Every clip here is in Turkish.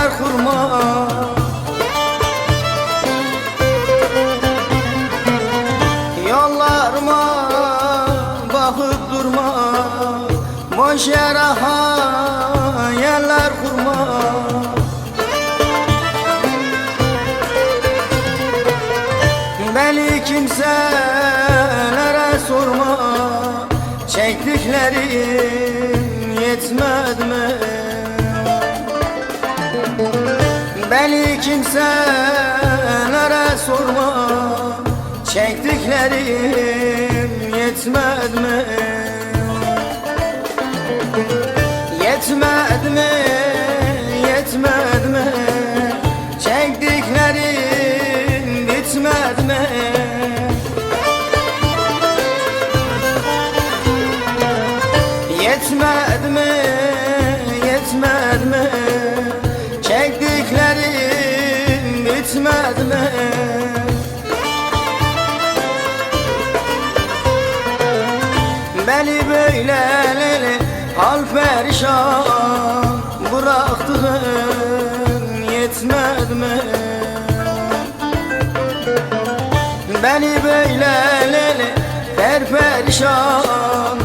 eller kurma. Yollarıma bakıp durma. Boş yere hayaller kurma. Kimselere sorma Çektiklerim yetmedi mi? Yetmedi mi? Yetmedi mi? Çektiklerim bitmedi mi? Yetmedi mi? Beni böyle lele hal perişan bıraktın yetmedi mi? Beni böyle lele per perişan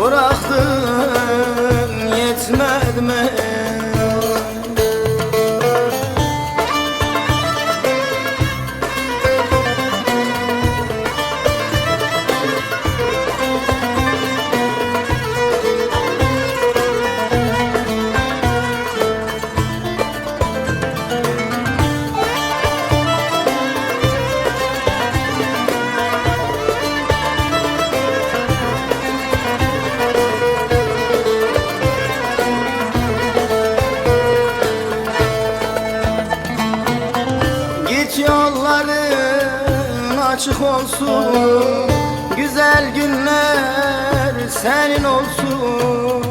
bıraktın yetmedi açık olsun. Güzel günler senin olsun.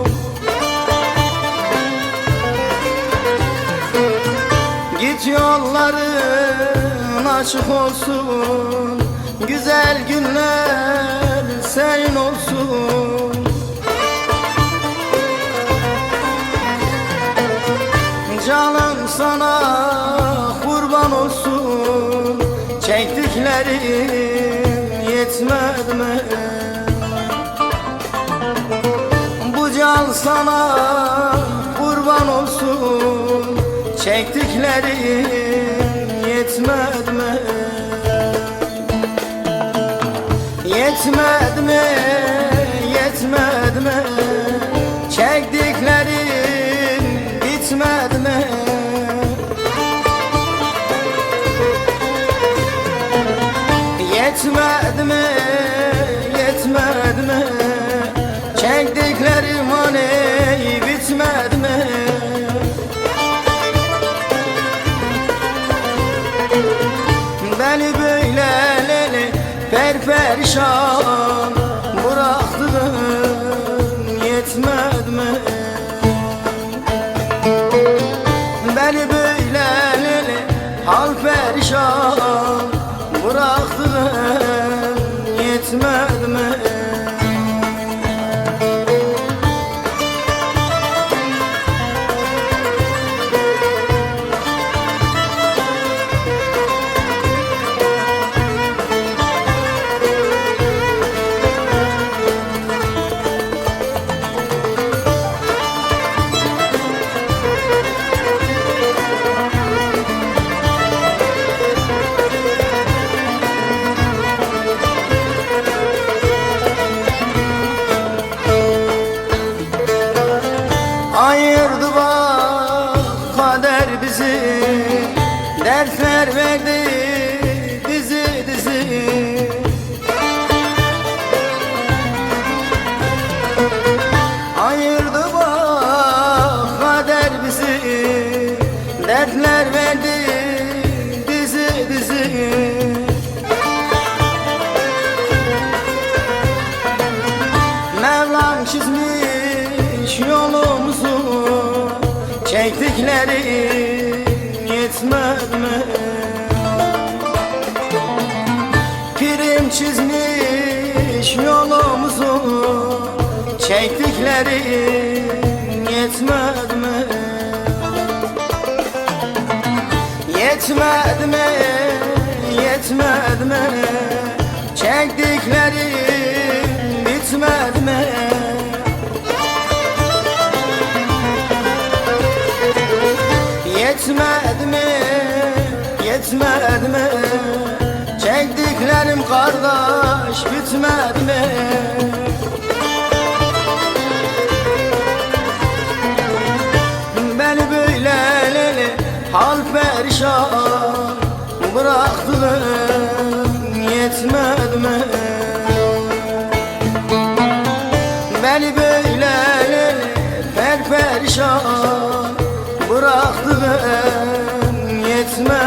Git yolların açık olsun. Güzel günler senin olsun Yetmedi mi? Bu can sana kurban olsun Çektiklerim yetmedi mi? Yetmedi mi? Yetmedi mi? Yetmedi mi? Yetmedi mi? Çektiklerim hani bitmedi mi? Beni böyle lele per Dertler verdi dizi dizi. Ayırdı bak kader bizi Dertler verdi dizi dizi. Mevlam çizmiş yolumuzu Çektiklerim yetmedi mi? Pirim çizmiş yolumuzu Çektiklerim yetmedi mi? Yetmedi mi? Yetmedi mi? Çektiklerim bitmedi mi? Yetmedi mi, yetmedi mi? Çektiklerim kardeş bitmedi mi? Beni böyle leli hal perişan Bıraktın yetmedi mi? Beni böyle smile.